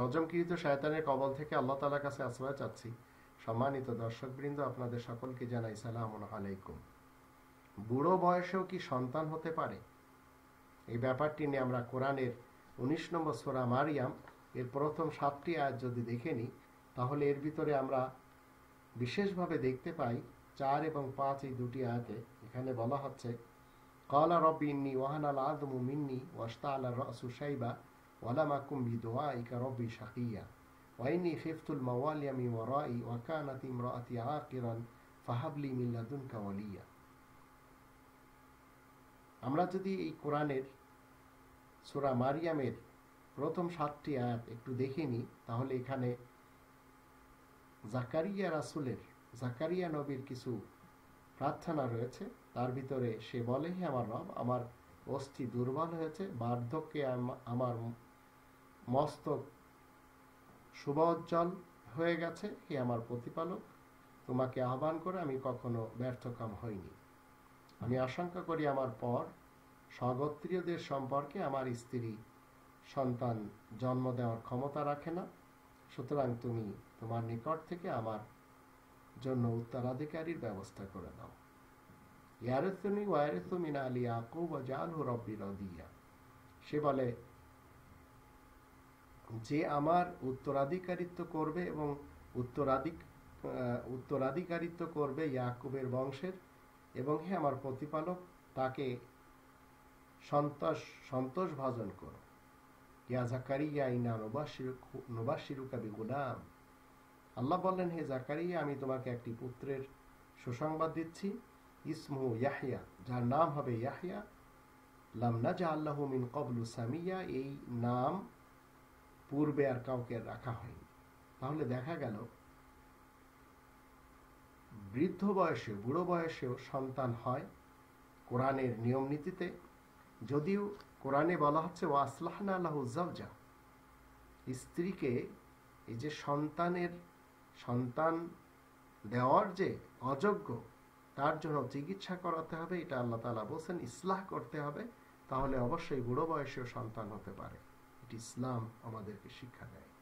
রজমকৃত শায়তানের কবল থেকে আল্লাহ তালার কাছে আশ্রয় চাচ্ছি। সম্মানিত দর্শকবৃন্দ, আপনাদের সকলকে জানাই সালাম আলাইকুম। বুড়ো বয়সেও কি সন্তান হতে পারে? এই ব্যাপারটি নিয়ে আমরা কোরআনের উনিশ নম্বর সোরা মারিয়াম এর প্রথম সাতটি আয়াত যদি দেখে নিই, তাহলে এর ভিতরে আমরা বিশেষভাবে দেখতে পাই চার এবং পাঁচ এই দুটি আয়াতে। এখানে বলা হচ্ছে, কলা রব্বি ইন্নি ওয়াহান আল আদমু মিন্নি ওয়াস্তা আল্লাহ রসু সাইবা বি দোয়া ইকা রব্বি শাকিয়া ওয়াইনি খিফতুল মাওয়ালিয়া মি ওয়ারাই ওয়াকানাত ইমরাআতি আকিরান ফাহাবলি মিন লাদুনকা আমরা যদি এই কোরআনের সূরা মারিয়ামের প্রথম সাতটি আয়াত একটু দেখে নিই, তাহলে এখানে জাকারিয়া রাসুলের, জাকারিয়া নবীর কিছু প্রার্থনা রয়েছে। তার ভিতরে সে বলে, হে আমার রব, আমার অস্থি দুর্বল হয়েছে, বার্ধক্যে আমার মস্তক শুভোজ্জ্বল হয়ে গেছে, হে আমার প্রতিপালক। তোমাকে আহ্বান করে আমি কখনো ব্যর্থকাম হইনি। আমি আশঙ্কা করি আমার পর স্বগোত্রীয়দের সম্পর্কে আমার স্ত্রী সন্তান জন্ম দেওয়ার ক্ষমতা রাখে না। সুতরাং তুমি তোমার নিকট থেকে আমার জন্য উত্তরাধিকারীর ব্যবস্থা করে দাও। ইয়ারেথুনি ওয়ারেথুমিনা আলী আকুব জালহু রব্বি রদিয়া। সে বলে যে আমার উত্তরাধিকারিত্ব করবে এবং উত্তরাধিক উত্তরাধিকারিত্ব করবে ইয়াকুবের বংশের এবং হে আমার প্রতিপালক, তাকে সন্তোষ সন্তোষ ভাজন করো। ইয়া জাকারিয়া ইনা নোবাসিরুকা বিগুলাম। আল্লাহ বললেন, হে জাকারিয়া, আমি তোমাকে একটি পুত্রের সুসংবাদ দিচ্ছি। ইসমু ইয়াহিয়া যার নাম হবে ইয়াহিয়া লামনাজা আল্লাহ মিন কবলু সামিয়া, এই নাম পূর্বে আর কাউকে রাখা হয়নি। তাহলে দেখা গেল, বৃদ্ধ বয়সে, বুড়ো বয়সেও সন্তান হয় কোরআনের নিয়ম নীতিতে। যদিও কোরআনে বলা হচ্ছে ও আসলাহনা আল্লাহ স্ত্রীকে এই যে সন্তানের, সন্তান দেওয়ার যে অযোগ্য, তার জন্য চিকিৎসা করাতে হবে, এটা আল্লাহ তালা বলছেন, ইসলাহ করতে হবে, তাহলে অবশ্যই বুড়ো বয়সেও সন্তান হতে পারে। ইসলাম আমাদেরকে শিক্ষা দেয়।